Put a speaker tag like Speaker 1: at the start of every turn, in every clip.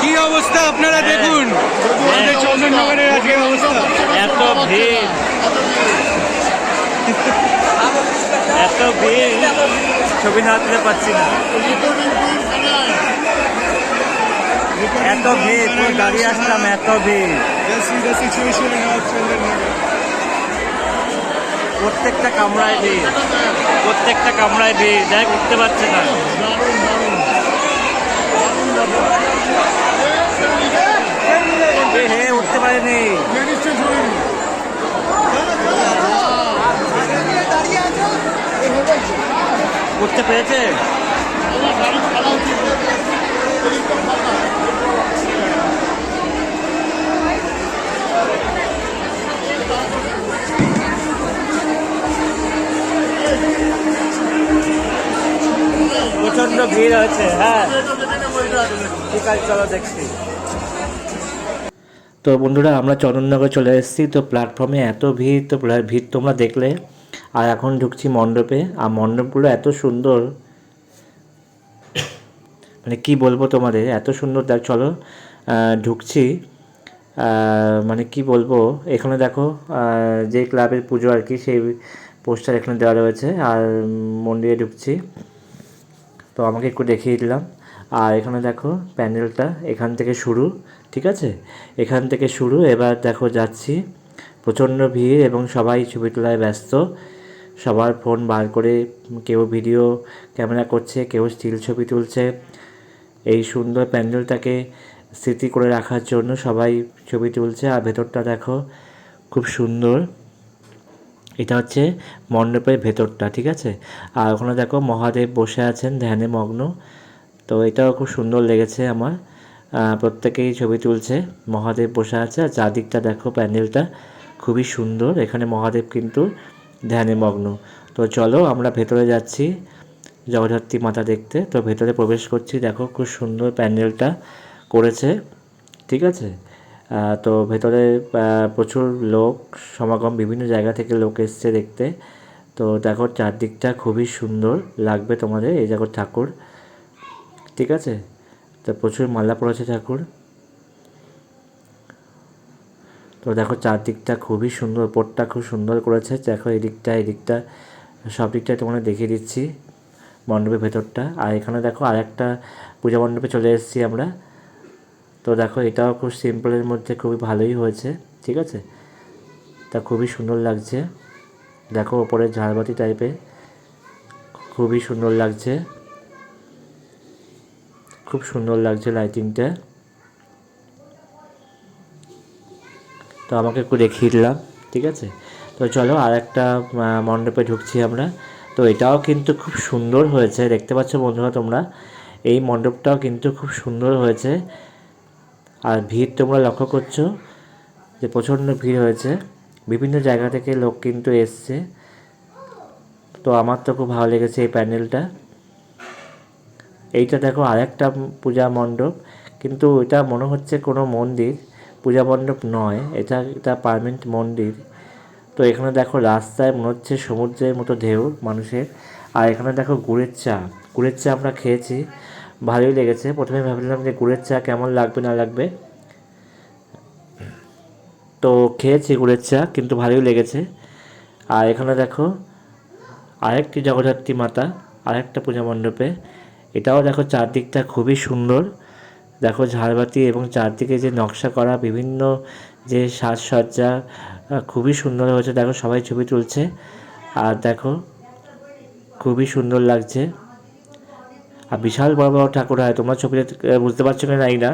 Speaker 1: কি অবস্থা আপনারা দেখুন। আমাদের চন্দননগরের আজকের অবস্থা।
Speaker 2: এত ভিড়। এত ভিড়। ছবি না তুলে পাচ্ছি না। এত ভিড় পুরো দাঁড়িয়ে আসলাম এত ভিড়। প্রত্যেকটা কামরায় ভিড়। প্রত্যেকটা কামরায় ভিড়। যাই উঠতে পারছে না। এ হে উঠতে পারেনি। উঠতে পেরেছে? প্রচণ্ড ভিড় হয়েছে হ্যাঁ। তো বন্ধুরা, আমরা চন্দননগর চলে এসেছি। তো প্ল্যাটফর্মে এত ভিড়, তো ভিড় তোমরা দেখলে। আর এখন ঢুকছি মণ্ডপে। আর মণ্ডপগুলো এত সুন্দর। মানে কি বলব তোমাদের? এত সুন্দর, দেখ চলো ঢুকছি। মানে কি বলব? এখানে দেখো যে ক্লাবের পুজো আর কি, সেই পোস্টার এখানে দেওয়া রয়েছে। আর মন্দিরে ঢুকছি। তো আমাকে একটু দেখিয়ে দিলাম। আর এখানে দেখো প্যান্ডেলটা এখান থেকে শুরু, ঠিক আছে? এখান থেকে শুরু, এবার দেখো যাচ্ছি। প্রচণ্ড ভিড় এবং সবাই ছবি তোলায় ব্যস্ত। সবার ফোন বার করে কেউ ভিডিও ক্যামেরা করছে, কেউ স্টিল ছবি তুলছে। এই সুন্দর প্যান্ডেলটাকে স্মৃতি করে রাখার জন্য সবাই ছবি তুলছে। আর ভেতরটা দেখো, খুব সুন্দর। এটা হচ্ছে মণ্ডপের ভেতরটা, ঠিক আছে? আর ওখানে দেখো মহাদেব বসে আছেন ধ্যানে মগ্ন। তো এটাও খুব সুন্দর লেগেছে আমার। প্রত্যেকেই ছবি তুলছে। মহাদেব বসে আছে আর চারদিকটা দেখো প্যান্ডেলটা, খুবই সুন্দর। এখানে মহাদেব কিন্তু ধ্যানে মগ্ন। তো চলো আমরা ভেতরে যাচ্ছি জগদ্ধাত্রী মাতা দেখতে। তো ভেতরে প্রবেশ করছি, দেখো খুব সুন্দর প্যান্ডেলটা করেছে, ঠিক আছে? তো ভেতরে প্রচুর লোক, সমাগম, বিভিন্ন জায়গা থেকে লোক এসছে দেখতে। তো দেখো চারদিকটা খুবই সুন্দর লাগবে তোমাদের, এই দেখো ঠাকুর। ঠিক আছে? তো প্রচুর মালা পড়েছে ঠাকুর। তো দেখো চারদিকটা খুবই সুন্দর ওপরটা খুব সুন্দর করেছে। দেখো এদিকটা এদিকটা, সব দিকটাই তোমাদের দেখিয়ে দিচ্ছি মণ্ডপের ভেতরটা। আর এখানে দেখো আর একটা পূজা মণ্ডপে চলে এসেছি আমরা। তো দেখো এটাও খুব সিম্পলের মধ্যে খুবই ভালোই হয়েছে, ঠিক আছে? তা খুবই সুন্দর লাগছে। দেখো ওপরে ঝাড়বাতি টাইপের খুবই সুন্দর লাগছে। খুব সুন্দর লাগছে লাইটিংটা তো আমাকে একটু দেখিয়ে দিলাম, ঠিক আছে? তো চলো আর একটা মণ্ডপে ঢুকছি আমরা। তো এটাও কিন্তু খুব সুন্দর হয়েছে, দেখতে পাচ্ছ বন্ধুরা তোমরা? এই মণ্ডপটাও কিন্তু খুব সুন্দর হয়েছে। আর ভিড় তোমরা লক্ষ্য করছ যে প্রচণ্ড ভিড় হয়েছে। বিভিন্ন জায়গা থেকে লোক কিন্তু এসছে। তো আমার তো খুব ভালো লেগেছে এই প্যান্ডেলটা। এইটা দেখো আরেকটা পূজা মণ্ডপ, কিন্তু এটা মনে হচ্ছে কোনো মন্দির, পূজা মণ্ডপ নয়, এটা এটা পারমানেন্ট মন্দির। তো এখানে দেখো রাস্তায় মনে হচ্ছে সমুদ্রের মতো ঢেউ মানুষের, আর এখানে দেখো গুড়ের চা গুড়ের চা আমরা খেয়েছি, ভালোই লেগেছে। প্রথমে ভাবলাম যে গুড়ের চা কেমন লাগবে, না লাগবে। তো খেয়েছি গুড়ের চা, কিন্তু ভালোই লেগেছে। আর এখানে দেখো আরেকটি জগদ্ধাত্রী মাতা, আরেকটা পূজা মণ্ডপে এটাও দেখো চারদিকটা খুবই সুন্দর। দেখো ঝাড়বাতি এবং চারদিকে যে নকশা করা বিভিন্ন যে সাজসজ্জা খুবই সুন্দর হয়েছে। দেখো সবাই ছবি তুলছে। আর দেখো খুবই সুন্দর লাগছে। আর বিশাল বড় বড় ঠাকুর হয়। তোমরা ছবিতে বুঝতে পারছ কি নাই না।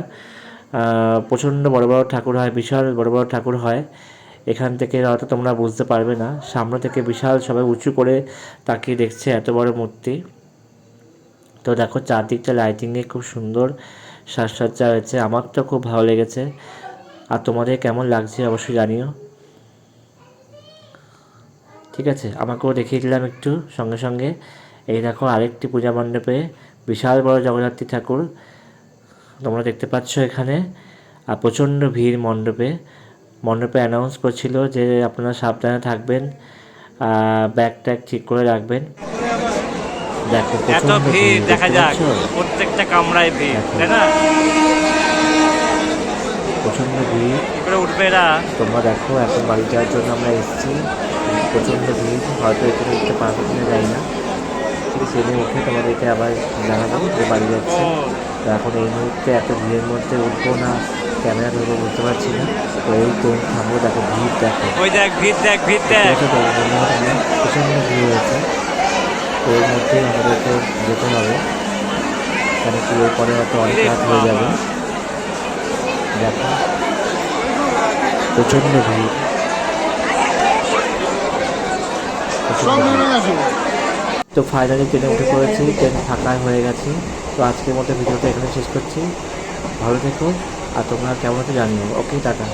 Speaker 2: প্রচণ্ড বড় বড় ঠাকুর হয়, বিশাল বড় বড় ঠাকুর হয়। এখান থেকে হয়তো তোমরা বুঝতে পারবে না। সামনে থেকে বিশাল সবাই উঁচু করে তাকিয়ে দেখছে এত বড় মূর্তি। তো দেখো চারদিকটা লাইটিংয়ে খুব সুন্দর সাজসজ্জা হয়েছে। আমার তো খুব ভালো লেগেছে। আর তোমাদের কেমন লাগছে অবশ্যই জানিও। ঠিক আছে, আমাকেও দেখিয়ে দিলাম একটু সঙ্গে সঙ্গে। এই দেখো আরেকটি পূজা মণ্ডপে বিশাল বড় জগদ্ধাত্রী ঠাকুর তোমরা দেখতে পাচ্ছ এখানে। আর প্রচণ্ড ভিড় মণ্ডপে। মণ্ডপে অ্যানাউন্স করছিল যে আপনারা সাবধানে থাকবেন ব্যাগ ট্যাগ ঠিক করে রাখবেন। দেখো এত ভিড় দেখা যাক প্রত্যেকটা কামরায় ভিড় তাই না?
Speaker 1: কি করে উঠবে এরা।
Speaker 2: তোমরা দেখো এখন বাড়ি যাওয়ার জন্য আমরা এসেছি। প্রচণ্ড ভিড় হয়তো এখানে উঠতে পারব কিনা যাই না। ঠিক ট্রেনে উঠে তোমাদেরকে আবার জানাব যে বাড়ি যাচ্ছে। তো এখন এই মুহূর্তে এত ভিড়ের মধ্যে উঠবো না ক্যামেরা ধরবো বুঝতে পারছি না। তো এই ট্রেন থামবো দেখো ভিড় দেখো।
Speaker 1: ওই দেখ ভিড় দেখ ভিড় দেখ।
Speaker 2: প্রচণ্ড ভিড় হয়েছে। তো এর মধ্যেই আমাদেরকে যেতে হবে। কেন কি এরপরে হয়তো অনেক রাত হয়ে যাবে। দেখো। প্রচণ্ড ভিড়। তো ফাইনালি ট্রেনে উঠে পড়েছি ট্রেন ফাঁকা হয়ে গেছে। তো আজকের মতো ভিডিওটা এখানে শেষ করছি। ভালো থেকো, আর তোমরা কেমন জানিও। Okay tata.